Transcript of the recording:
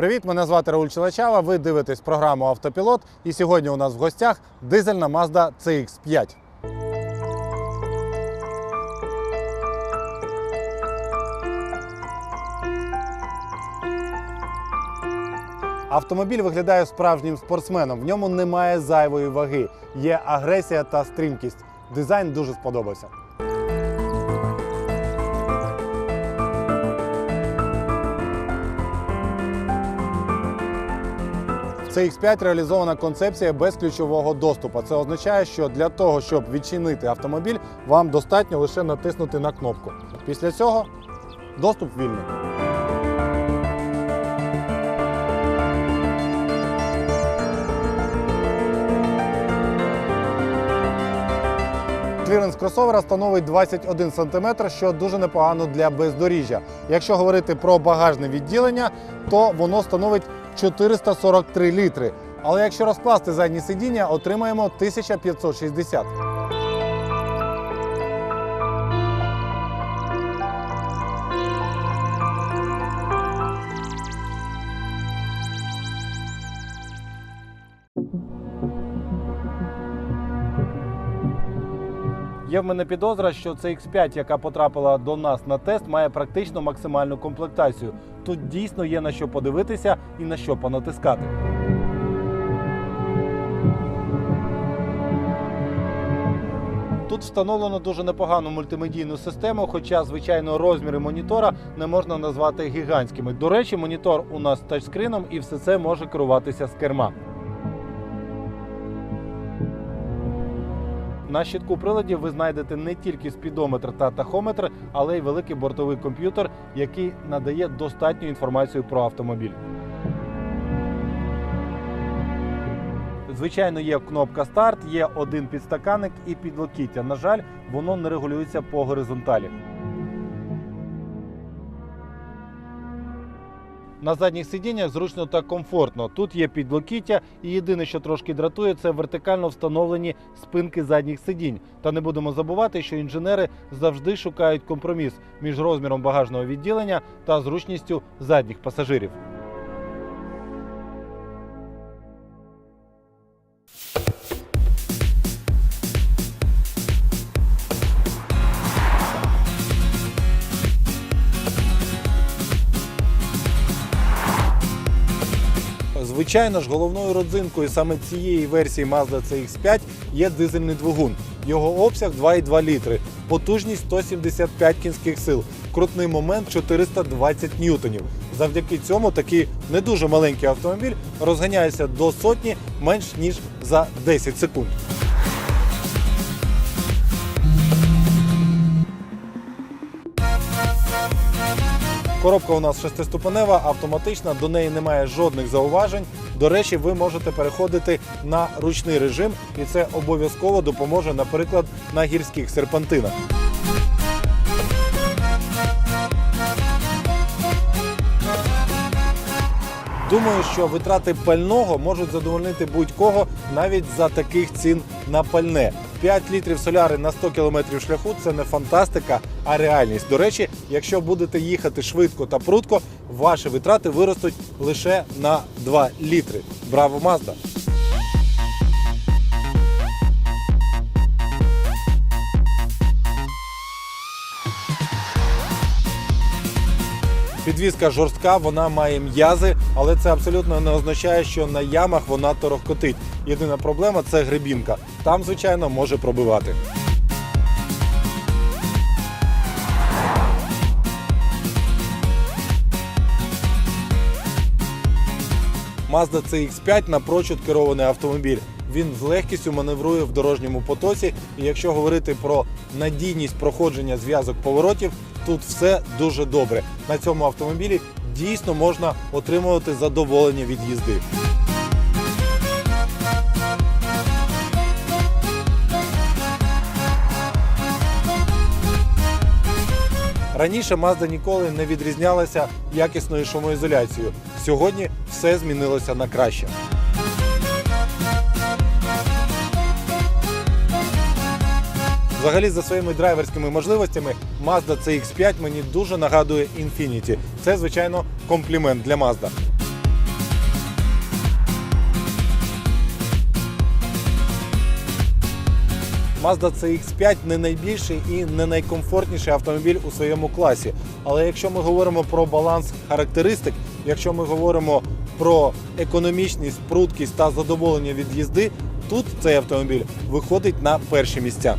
Привіт, мене звати Рауль Челачава. Ви дивитесь програму Автопілот. І сьогодні у нас в гостях дизельна Mazda CX5. Автомобіль виглядає справжнім спортсменом. В ньому немає зайвої ваги, є агресія та стрімкість. Дизайн дуже сподобався. В CX5 реалізована концепція безключового доступу. Це означає, що для того, щоб відчинити автомобіль, вам достатньо лише натиснути на кнопку. Після цього доступ вільний. Кліренс кросовера становить 21 см, що дуже непогано для бездоріжжя. Якщо говорити про багажне відділення, то воно становить 443 літри. Але якщо розкласти задні сидіння, отримаємо 1560. Є в мене підозра, що це X5, яка потрапила до нас на тест, має практично максимальну комплектацію. Тут дійсно є на що подивитися і на що понатискати. Тут встановлено дуже непогану мультимедійну систему, хоча, звичайно, розміри монітора не можна назвати гігантськими. До речі, монітор у нас з тачскрином і все це може керуватися з керма. На щитку приладів ви знайдете не тільки спідометр та тахометр, але й великий бортовий комп'ютер, який надає достатню інформацію про автомобіль. Звичайно, є кнопка старт, є один підстаканник і підлокіття. На жаль, воно не регулюється по горизонталі. На задніх сидіннях зручно та комфортно. Тут є підлокіття, і єдине, що трошки дратує, це вертикально встановлені спинки задніх сидінь. Та не будемо забувати, що інженери завжди шукають компроміс між розміром багажного відділення та зручністю задніх пасажирів. Звичайно ж, головною родзинкою саме цієї версії Mazda CX5 є дизельний двигун. Його обсяг 2,2 літри, потужність 175 кінських сил, крутний момент 420 ньютонів. Завдяки цьому такий не дуже маленький автомобіль розганяється до сотні менш ніж за 10 секунд. Коробка у нас шестиступенева, автоматична, до неї немає жодних зауважень. До речі, ви можете переходити на ручний режим, і це обов'язково допоможе, наприклад, на гірських серпантинах. Думаю, що витрати пального можуть задовольнити будь-кого навіть за таких цін на пальне. 5 літрів соляри на 100 кілометрів шляху це не фантастика, а реальність. До речі, якщо будете їхати швидко та прудко, ваші витрати виростуть лише на 2 літри. Браво, Mazda! Підвізка жорстка, вона має м'язи, але це абсолютно не означає, що на ямах вона торохкотить. Єдина проблема це гребінка. Там, звичайно, може пробивати. Mazda CX5 напрочуд керований автомобіль. Він з легкістю маневрує в дорожньому потоці. І якщо говорити про надійність проходження зв'язок поворотів, тут все дуже добре. На цьому автомобілі дійсно можна отримувати задоволення від їзди. Раніше Mazda ніколи не відрізнялася якісною шумоізоляцією. Сьогодні все змінилося на краще. Взагалі, за своїми драйверськими можливостями, Mazda CX5 мені дуже нагадує Infiniti. Це, звичайно, комплімент для Mazda. Mazda CX5 не найбільший і не найкомфортніший автомобіль у своєму класі. Але якщо ми говоримо про баланс характеристик, якщо ми говоримо про економічність, прудкість та задоволення від їзди, тут цей автомобіль виходить на перші місця.